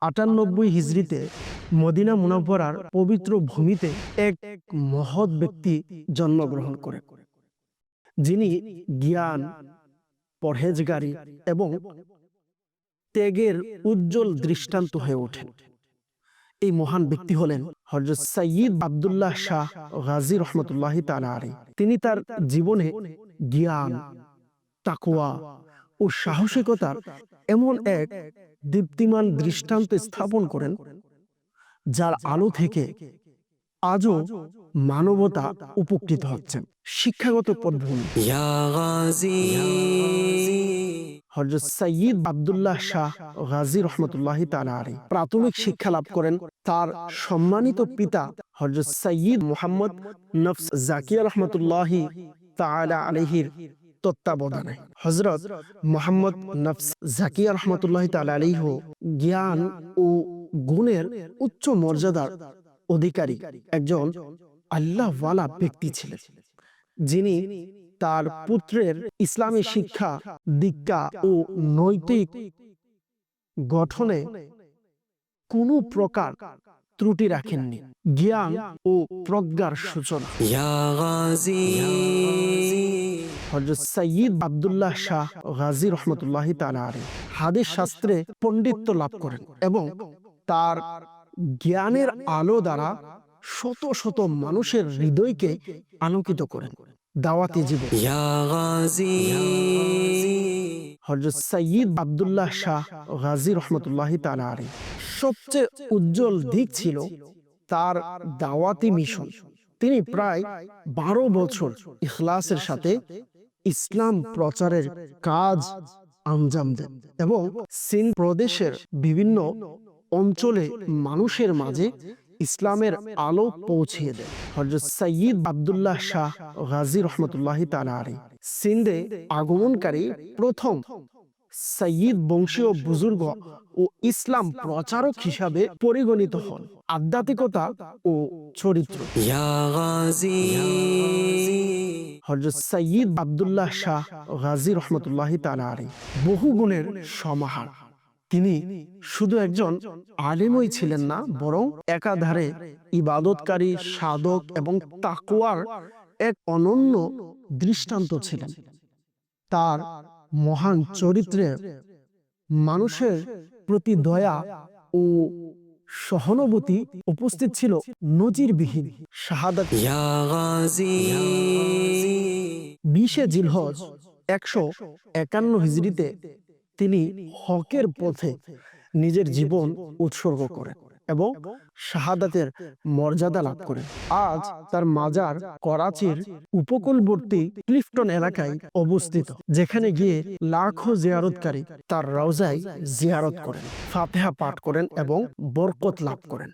আটানব্বই হিজড়িতে মদিনা মুনাফরার পবিত্র ভূমিতে এক মহৎ ব্যক্তি জন্মগ্রহণ করে। যিনি জ্ঞান, পরহেজগারি এবং ত্যাগের উজ্জ্বল দৃষ্টান্ত হয়ে ওঠেন। এই মহান ব্যক্তি হলেন হজরত সঈদ আবদুল্লাহ শাহ গাজী রহমতুল্লাহ তালারি তিনি তার জীবনে জ্ঞান তাকুয়া ও সাহসিকতার এমন এক দীপ্তিমান দৃষ্টান্ত স্থাপন করেন যার আলো থেকে আজও মানবতা উপকৃত হচ্ছেন শিক্ষাগত পটভূমি হজরত সৈয়দ আবদুল্লাহ শাহ গাজী রহমতুল্লাহ তালারি প্রাথমিক শিক্ষা লাভ করেন তার সম্মানিত পিতা হজরত সৈয়দ মোহাম্মদ নফস জাকিয়া রহমতুল্লাহি তালা আলহির তত্ত্বাবধানে। হজরত মোহাম্মদ নফস জাকিয়া রহমতুল্লাহ তালিহ জ্ঞান ও গুণের উচ্চ মর্যাদার অধিকারী একজন আল্লাহওয়ালা ব্যক্তি ছিলেন। যিনি তার পুত্রের ইসলামী শিক্ষা, দীক্ষা ও নৈতিক গঠনে কোনো প্রকার ত্রুটি রাখেননি। জ্ঞান ও প্রজ্ঞার সূচনা। হজরত শাহ গাজী রহমতুল্লাহ তালারে হাদিস শাস্ত্রে পণ্ডিত্য লাভ করেন এবং তার জ্ঞানের আলো দ্বারা শত শত মানুষের হৃদয়কে আলোকিত করেন। দাওয়াতি হজরত শাহ গাজী রহমতুল্লাহ তালারে সবচেয়ে উজ্জ্বল দিক ছিল তার দাওয়াতি মিশন। তিনি প্রায় বারো বছর ইখলাসের সাথে ইসলাম প্রচারের কাজ আঞ্জাম দেন এবং সিন প্রদেশের বিভিন্ন অঞ্চলে মানুষের মাঝে ইসলামের আলো পৌঁছিয়ে দেন হজরত সৈয়দ আবদুল্লাহ শাহ গাজী রহমতুল্লাহ তালারি সিন্ধে আগমনকারী প্রথম সৈয়দ বংশীয় বুজুর্গ ও ইসলাম প্রচারক হিসাবে পরিগণিত হন। আধ্যাত্মিকতা ও চরিত্র। হজরত সৈয়দ আবদুল্লাহ শাহ গাজী রহমতুল্লাহ তালা বহু গুণের সমাহার। তিনি শুধু একজন আলেমই ছিলেন না, বরং একাধারে ইবাদতকারী, সাধক এবং তাকুয়ার এক অনন্য দৃষ্টান্ত ছিলেন। তার মহান চরিত্রে মানুষের প্রতি দয়া ও সহানুভূতি উপস্থিত ছিল নজিরবিহীন। শাহাদাত বিশে জিলহজ একশো একান্ন হিজড়িতে তিনি হকের পথে নিজের জীবন উৎসর্গ করেন এবং শাহাদাতের মর্যাদা লাভ করেন। আজ তার মাজার করাচির উপকূলবর্তী ক্লিফটন এলাকায় অবস্থিত, যেখানে গিয়ে লাখো জিয়ারতকারী তার রওজায় জিয়ারত করেন, ফাতেহা পাঠ করেন এবং বরকত লাভ করেন।